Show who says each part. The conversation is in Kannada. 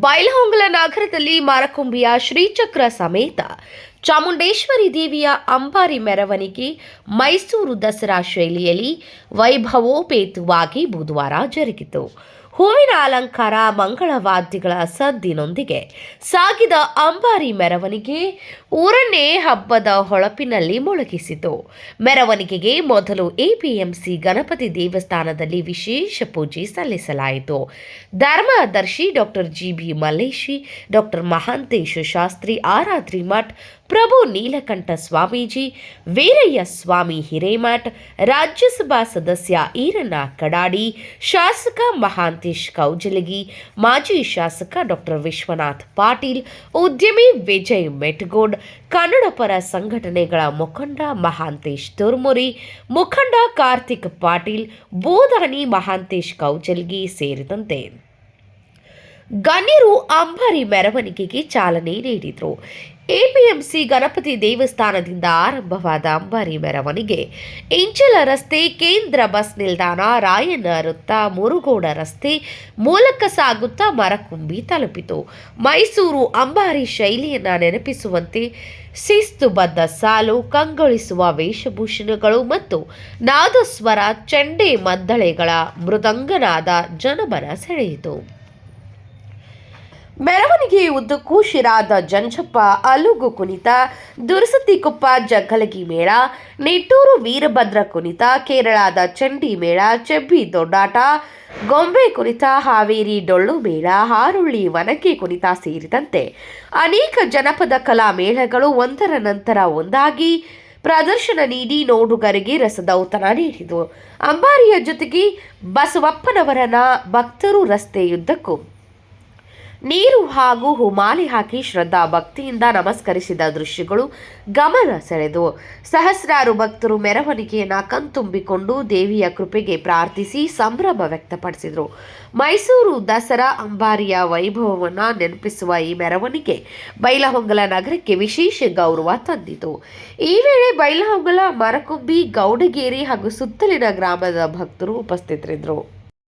Speaker 1: ಬೈಲಹೊಂಗಲ ನಗರದಲ್ಲಿ ಮಾರಕೊಂಬಿಯ ಶ್ರೀಚಕ್ರ ಸಮೇತ ಚಾಮುಂಡೇಶ್ವರಿ ದೇವಿಯ ಅಂಬಾರಿ ಮೆರವಣಿಗೆ ಮೈಸೂರು ದಸರಾ ಶೈಲಿಯಲ್ಲಿ ವೈಭವೋಪೇತವಾಗಿ ಬುಧವಾರ ಜರುಗಿತು. ಹೂವಿನ ಅಲಂಕಾರ ಮಂಗಳವಾದ್ಯಗಳ ಸದ್ದಿನೊಂದಿಗೆ ಸಾಗಿದ ಅಂಬಾರಿ ಮೆರವಣಿಗೆ ಊರನ್ನೇ ಹಬ್ಬದ ಹೊಳಪಿನಲ್ಲಿ ಮೊಳಗಿಸಿತು. ಮೆರವಣಿಗೆಗೆ ಮೊದಲು ಎಪಿಎಂಸಿ ಗಣಪತಿ ದೇವಸ್ಥಾನದಲ್ಲಿ ವಿಶೇಷ ಪೂಜೆ ಸಲ್ಲಿಸಲಾಯಿತು. ಧರ್ಮದರ್ಶಿ doctor G B Malleshi, doctor Mahantesha Shastri, Aradhri Math Prabhu Neelakantha Swamiji, Veerayya Swami Hiremath, Rajya Sabha ಸದಸ್ಯ ಈರಣ್ಣ ಕಡಾಡಿ, ಶಾಸಕ ಮಹಾಂತೇಶ್ ಕೌಜಲಗಿ, ಮಾಜಿ ಶಾಸಕ ಡಾಕ್ಟರ್ ವಿಶ್ವನಾಥ್ ಪಾಟೀಲ್, ಉದ್ಯಮಿ ವಿಜಯ್ ಮೆಟ್ಗೋಡ್ ಕನ್ನಡ ಪರ ಸಂಘಟನೆಗಳ ಮುಖಂಡ ಮಹಾಂತೇಶ್ ತುರ್ಮುರಿ, ಮುಖಂಡ ಕಾರ್ತಿಕ್ ಪಾಟೀಲ್ ಬೋಧಾನಿ ಮಹಾಂತೇಶ್ ಕೌಜಲ್ಗಿ ಸೇರಿದಂತೆ. ಗಣ್ಯರು ಅಂಬಾರಿ ಮೆರವಣಿಗೆಗೆ ಚಾಲನೆ ನೀಡಿದರು. ಎಪಿಎಂಸಿ ಗಣಪತಿ ದೇವಸ್ಥಾನದಿಂದ ಆರಂಭವಾದ ಅಂಬಾರಿ ಮೆರವಣಿಗೆ ಇಂಚಲ ರಸ್ತೆ, ಕೇಂದ್ರ ಬಸ್ ನಿಲ್ದಾಣ ರಾಯನ ವೃತ್ತ ಮುರುಗೋಡ ರಸ್ತೆ ಮೂಲಕ ಸಾಗುತ್ತಾ ಮರಕುಂಬಿ ತಲುಪಿತು. ಮೈಸೂರು ಅಂಬಾರಿ ಶೈಲಿಯನ್ನು ನೆನಪಿಸುವಂತೆ ಶಿಸ್ತುಬದ್ಧ ಸಾಲು, ಕಂಗೊಳಿಸುವ ವೇಷಭೂಷಣಗಳು ಮತ್ತು ನಾದಸ್ವರ ಚಂಡೆ ಮದ್ದಳೆಗಳ ಮೃದಂಗನಾದ ಜನಮನ ಸೆಳೆಯಿತು. ಮೆರವಣಿಗೆ ಉದ್ದಕ್ಕೂ ಶಿರಾದ ಜಂಜಪ್ಪ, ಅಲುಗು ಕುಣಿತ ದುರಸತಿಕೊಪ್ಪ ಜಗ್ಗಲಗಿ ಮೇಳ, ನಿಟ್ಟೂರು ವೀರಭದ್ರ ಕುಣಿತ, ಕೇರಳದ ಚಂಡಿ ಮೇಳ, ಚೆಬ್ಬಿ ದೊಡ್ಡಾಟ, ಗೊಂಬೆ ಕುಣಿತ, ಹಾವೇರಿ ಡೊಳ್ಳು ಮೇಳ, ಹಾರುಳ್ಳಿ ವನಕೆ ಕುಣಿತ ಸೇರಿದಂತೆ ಅನೇಕ ಜನಪದ ಕಲಾ ಮೇಳಗಳು ಒಂದರ ನಂತರ ಒಂದಾಗಿ ಪ್ರದರ್ಶನ ನೀಡಿ ನೋಡುಗರಿಗೆ ರಸದೌತಣ ನೀಡಿದವು ಅಂಬಾರಿಯ ಜೊತೆಗೆ ಬಸವಪ್ಪನವರನ ಭಕ್ತರು ರಸ್ತೆಯುದ್ದಕ್ಕೂ ನೀರು ಹಾಗೂ ಹುಮಾಲಿ ಹಾಕಿ ಶ್ರದ್ಧಾ ಭಕ್ತಿಯಿಂದ ನಮಸ್ಕರಿಸಿದ ದೃಶ್ಯಗಳು ಗಮನ ಸೆಳೆದು. ಸಹಸ್ರಾರು ಭಕ್ತರು ಮೆರವಣಿಗೆಯನ್ನು ಕಣ್ತುಂಬಿಕೊಂಡು ದೇವಿಯ ಕೃಪೆಗೆ ಪ್ರಾರ್ಥಿಸಿ ಸಂಭ್ರಮ ವ್ಯಕ್ತಪಡಿಸಿದರು. ಮೈಸೂರು ದಸರಾ ಅಂಬಾರಿಯ ವೈಭವವನ್ನು ನೆನಪಿಸುವ ಈ ಮೆರವಣಿಗೆ ಬೈಲಹೊಂಗಲ ನಗರಕ್ಕೆ ವಿಶೇಷ ಗೌರವ ತಂದಿತು. ಈ ವೇಳೆ ಬೈಲಹೊಂಗಲ ಮರಕುಂಬಿ, ಗೌಡಗೇರಿ ಹಾಗೂ ಸುತ್ತಲಿನ ಗ್ರಾಮದ ಭಕ್ತರು ಉಪಸ್ಥಿತರಿದ್ದರು.